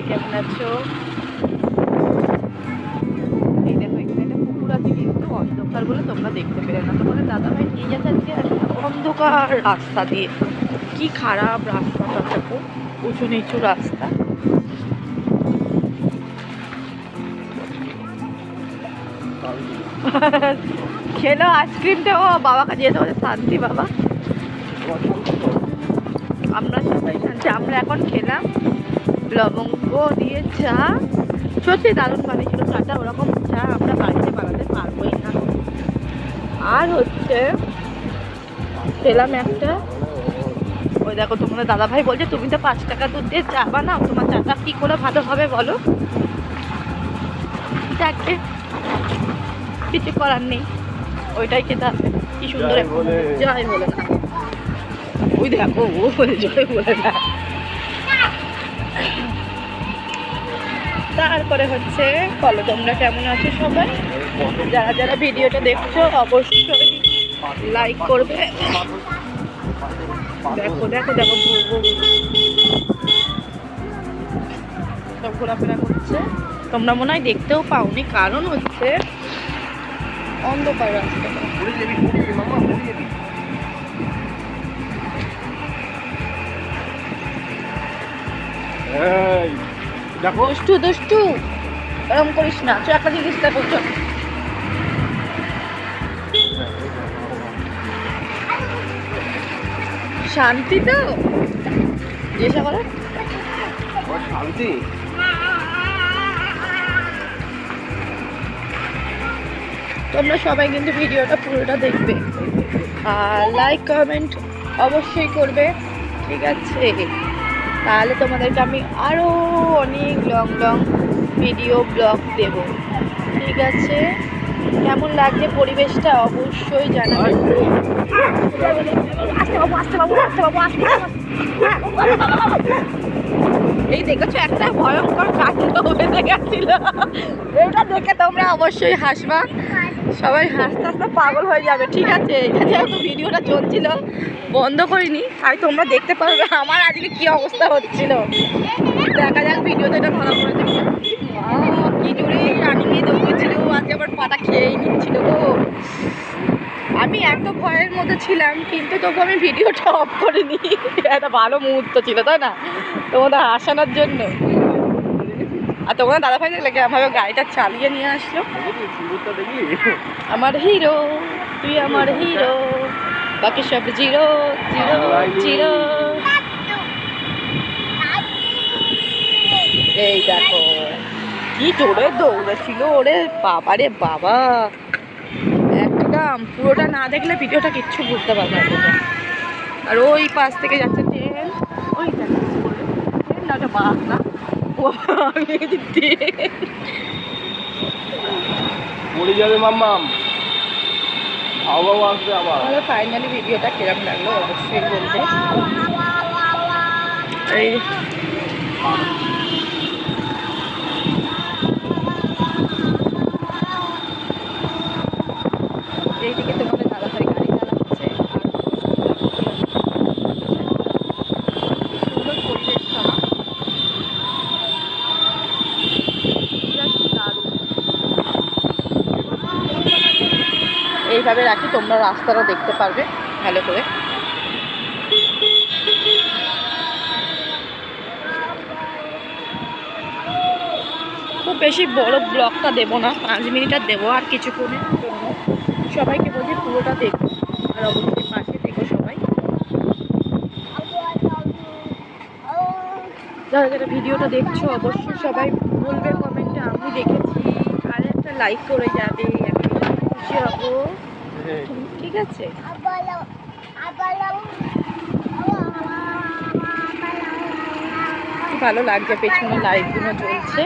সবাই কেমন আছো? এই দেখো, এখানে একটা পুকুর আছে কিন্তু অন্ধকার বলে তোমরা দেখতে পেলে না। তোমাদের দাদাভাই নিয়ে যাচ্ছে আজকে অন্ধকার রাস্তা দিয়ে। কি খারাপ রাস্তাটা দেখো উঁচু নিচু রাস্তা। খেলো আইসক্রিমটা, ও বাবাকে দিয়ে দেবো, শান্তি বাবা। আমরা সবাই শান্তি, আমরা এখন খেলাম। লবঙ্গ দিয়ে চা। সত্যি দারুণ বানিয়েছিল চাটা ওরকম চা আমরা বাড়িতে বানাতে পারবোই না। আর হচ্ছে খেলাম একটা। ওই দেখো তোমাদের দাদাভাই বলছে তুমি তো পাঁচ টাকা দুধ দিয়ে চা বানাও তোমার চাটা কী করে ভালো হবে বলো? যাকে কিছু করার নেই। ওইটাই খেতে হবে। কি সুন্দর। জয় বলে না। ওই দেখো ও বলে জয় বলে না। তারপরে হচ্ছে, বলো তোমরা কেমন আছো সবাই? যারা যারা ভিডিওটা দেখছ, অবশ্যই লাইক করবে। দেখো দেখো দেখো সব ঘোরাফেরা করছে। তোমরা মনে হয় দেখতেও পাওনি, কারণ হচ্ছে অন্ধকার দেখো। দুষ্টু দুষ্টু। এরকম করিস না চো একটা জিনিস দেখো শান্তি তো? জিজ্ঞাসা করো। শান্তি? তোমরা সবাই কিন্তু ভিডিওটা পুরোটা দেখবে। আর লাইক কমেন্ট অবশ্যই করবে। ঠিক আছে। তাহলে তোমাদেরকে আমি আরও অনেক লং লং ভিডিও ব্লগ দেব। ঠিক আছে? কেমন লাগছে পরিবেশটা অবশ্যই জানাবে। আসতে বাবু আসতে বাবু আসতে বাবু আসতে এই দেখেছ একটা ভয়ঙ্কর কাণ্ড হয়ে গেছিল। এটা দেখে তোমরা অবশ্যই হাসবা। সবাই হাসতে হাসতে পাগল হয়ে যাবে ঠিক আছে? এটা যেহেতু ভিডিওটা চলছিল বন্ধ করিনি। তাই তোমরা দেখতে পারবে আমার আজকে কি অবস্থা হচ্ছিল। দেখা যাক ভিডিওতে এটা ধরা পড়ে যাবে মা, কি জোরে রানিংয়ে দৌড়েছিল আজকে আবার পাটা খেয়েই নিচ্ছিল গো। আমি এত ভয়ের মধ্যে ছিলাম কিন্তু তবু আমি ভিডিওটা অফ করিনি। একটা ভালো মুহূর্ত ছিল তাই না? তোমাদের হাসানোর জন্য। আর তোমার দাদা ভাই দেখলে কেমনভাবে গাড়িটা চালিয়ে নিয়ে আসলো? আমার হিরো, তুই আমার হিরো, বাকি সব জিরো জিরো জিরো। এই দেখো, কি জোরে দৌড়েছিল ওরে বাবা রে বাবা। একদম, পুরোটা না দেখলে ভিডিওটা কিচ্ছু বুঝতে পারবে না। আর ওই পাশ থেকে যাচ্ছে ট্রেন। ওই ট্রেন না ওটা বাস না আমি পড়ে যাবে মাম্মাম আবহাওয়া আসবে আবার। আমাদের ফাইনালি ভিডিওটা কিরম লাগল? অবশ্যই বলবে। এই এইদিকে তোমাদের দাদা ভাই গাড়ি চালাচ্ছে সুন্দর পরিবেশটা just দারুণ। এইভাবে রাখি, তোমরা রাস্তাটা দেখতে পারবে। ভালো করে। খুব বেশি বড় ব্লগটা দেবো না, পাঁচ মিনিটার দেবো আর কিছুক্ষণের জন্য সবাইকে বলছি পুরোটা দেখো, আর অবশ্যই পাশে দেখো সবাই। যারা যারা ভিডিওটা দেখছ, অবশ্যই সবাই বলবে, কমেন্টে আমি দেখেছি। আর একটা লাইক করে যাবে, আমি খুশি হব। ঠিক আছে। ভালো লাগছে পেছনে লাইটগুলো জ্বলছে।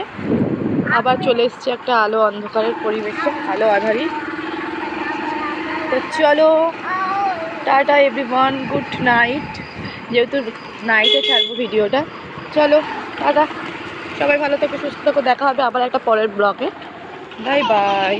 আবার চলে এসছে একটা আলো অন্ধকারের পরিবেশে, আলো আধারি। তো চলো, টাটা এভরিওয়ান গুড নাইট যেহেতু নাইটে ছাড়বো ভিডিওটা, চলো, টাটা। সবাই ভালো থেকে, সুস্থ থেকো, দেখা হবে আবার একটা পরের ব্লগে বাই বাই